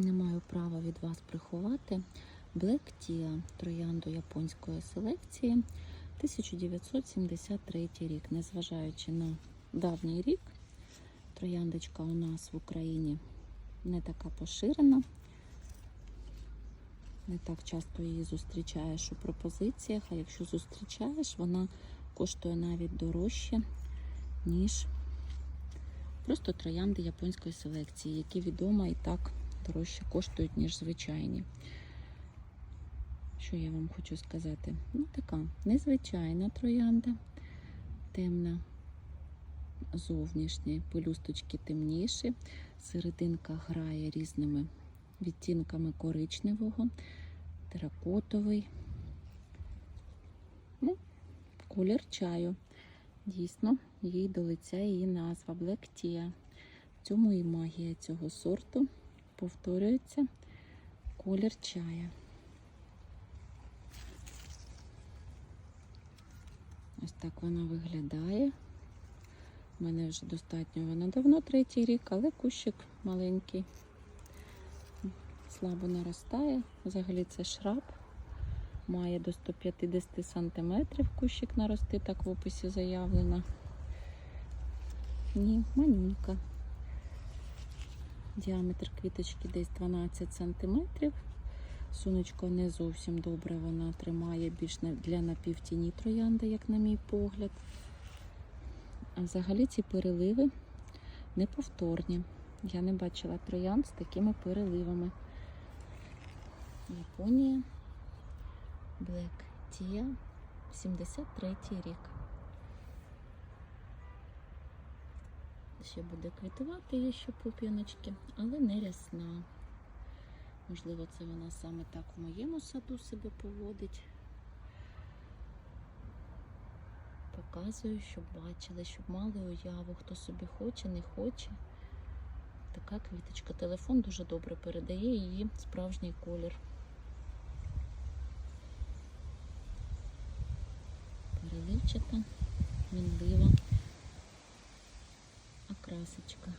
не маю права від вас приховати. Black Tia, троянду японської селекції, 1973 рік. Незважаючи на давній рік, трояндочка у нас в Україні не така поширена. Не так часто її зустрічаєш у пропозиціях, а якщо зустрічаєш, вона коштує навіть дорожче, ніж просто троянди японської селекції, які відомо і так дорожче коштують, ніж звичайні. Що я вам хочу сказати? Ну, така незвичайна троянда, темна зовнішня, пелюсточки темніші, серединка грає різними відтінками коричневого, теракотовий. Ну, колір чаю. Дійсно, їй до лиця її назва Black Tea. В цьому і магія цього сорту повторюється колір чая. Ось так вона виглядає. У мене вже достатньо вона давно третій рік, але кущик маленький, слабо наростає. Взагалі це шраб. Має до 150 см кущик нарости, так в описі заявлено. Ні, манюнька. Діаметр квіточки десь 12 см. Сонечко не зовсім добре вона тримає більш для напівтіні троянди, як на мій погляд. А взагалі ці переливи неповторні. Я не бачила троянд з такими переливами. Японія. Black Tia, 73 рік. Ще буде квітувати є ще пуп'яночки, але не рясна. Можливо, це вона саме так в моєму саду себе поводить. Показую, щоб бачили, щоб мали уяву, хто собі хоче, не хоче. Така квіточка. Телефон дуже добре передає її справжній колір. Переливчата, мінлива окрасочка.